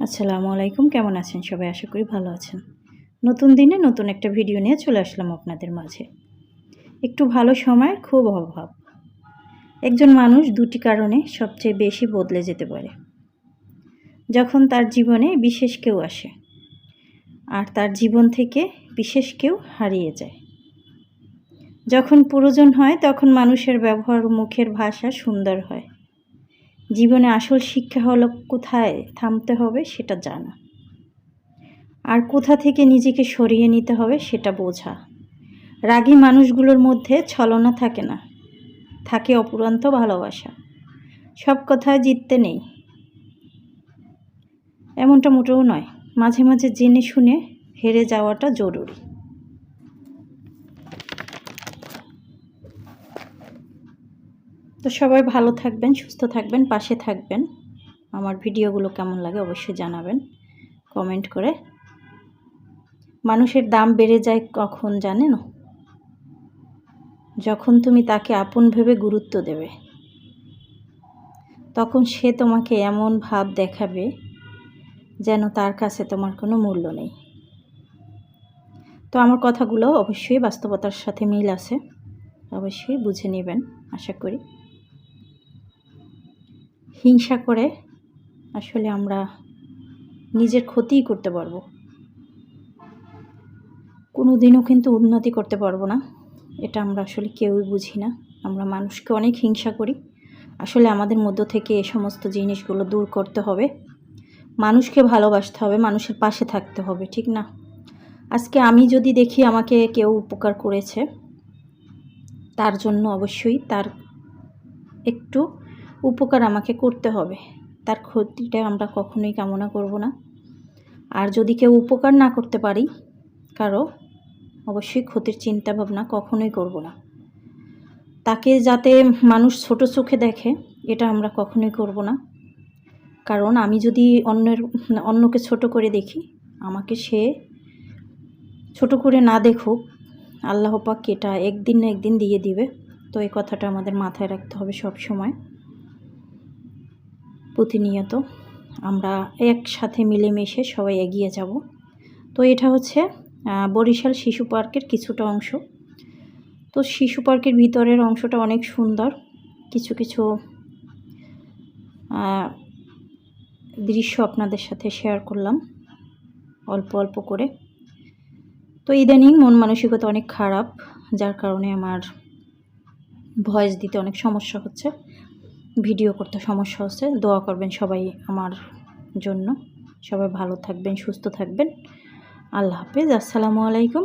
আসসালামু আলাইকুম, কেমন আছেন সবাই? আশা করি ভালো আছেন। নতুন দিনে নতুন একটা ভিডিও নিয়ে চলে আসলাম আপনাদের মাঝে। একটু ভালো সময়ের খুব অভাব। একজন মানুষ দুটি কারণে সবচেয়ে বেশি বদলে যেতে পারে। যখন তার জীবনে বিশেষ কেউ আসে, আর তার জীবন থেকে বিশেষ কেউ হারিয়ে যায়। যখন প্রয়োজন হয়, তখন মানুষের ব্যবহার, মুখের ভাষা সুন্দর হয়। জীবনে আসল শিক্ষা হলো কোথায় থামতে হবে সেটা জানা। আর কোথা থেকে নিজেকে সরিয়ে নিতে হবে সেটা বোঝা। রাগী মানুষগুলোর মধ্যে ছলনা থাকে না। থাকে অপুরন্ত ভালোবাসা। সব কথায় জিততে নেই। এমনটা মোটেও নয়। মাঝে মাঝে জেনে শুনে হেরে যাওয়াটা জরুরি। তো সবাই ভালো থাকবেন, সুস্থ থাকবেন, পাশে থাকবেন। আমার ভিডিওগুলো কেমন লাগে অবশ্যই জানাবেন কমেন্ট করে। মানুষের দাম বেড়ে যায় কখন জানেন? যখন তুমি তাকে আপন ভেবে গুরুত্ব দেবে, তখন সে তোমাকে এমন ভাব দেখাবে যেন তার কাছে তোমার কোনো মূল্য নেই। তো আমার কথাগুলো অবশ্যই বাস্তবতার সাথে মিল আছে, অবশ্যই বুঝে নেবেন, আশা করি। হিংসা করে আসলে আমরা নিজের ক্ষতিই করতে পারব। কোনো দিনও কিন্তু উন্নতি করতে পারব না। এটা আমরা আসলে কেউই বুঝি না। আমরা মানুষকে অনেক হিংসা করি। আসলে আমাদের মধ্য থেকে এ সমস্ত জিনিসগুলো দূর করতে হবে। মানুষকে ভালোবাসতে হবে, মানুষের পাশে থাকতে হবে, ঠিক না? আজকে আমি যদি দেখি আমাকে কেউ উপকার করেছে, তার জন্য অবশ্যই তার একটু উপকার আমাকে করতে হবে। তার ক্ষতিটা আমরা কখনোই কামনা করব না। আর যদি কেউ উপকার না করতে পারি, কারও, অবশ্যই ক্ষতির চিন্তা ভাবনা কখনোই করব না। তাকে যাতে মানুষ ছোট চোখে দেখে, এটা আমরা কখনোই করব না। কারণ আমি যদি অন্যের, অন্যকে ছোট করে দেখি, আমাকে সে ছোট করে না দেখুক, আল্লাহ পাক এটা একদিন না একদিন দিয়ে দিবে। তো এই কথাটা আমাদের মাথায় রাখতে হবে সব সময় প্রতিনিয়ত আমরা একসাথে মিলেমিশে সবাই এগিয়ে যাব। তো এটা হচ্ছে বরিশাল শিশু পার্কের কিছুটা অংশ। তো শিশু পার্কের ভিতরের অংশটা অনেক সুন্দর। কিছু কিছু দৃশ্য আপনাদের সাথে শেয়ার করলাম অল্প অল্প করে। তো ইদানিং মন মানসিকতা অনেক খারাপ, যার কারণে আমার ভয়েস দিতে অনেক সমস্যা হচ্ছে। ভিডিও করতে সমস্যা হচ্ছে। দোয়া করবেন সবাই আমার জন্য। সবাই ভালো থাকবেন, সুস্থ থাকবেন। আল্লাহ হাফেজ। আসসালামু আলাইকুম।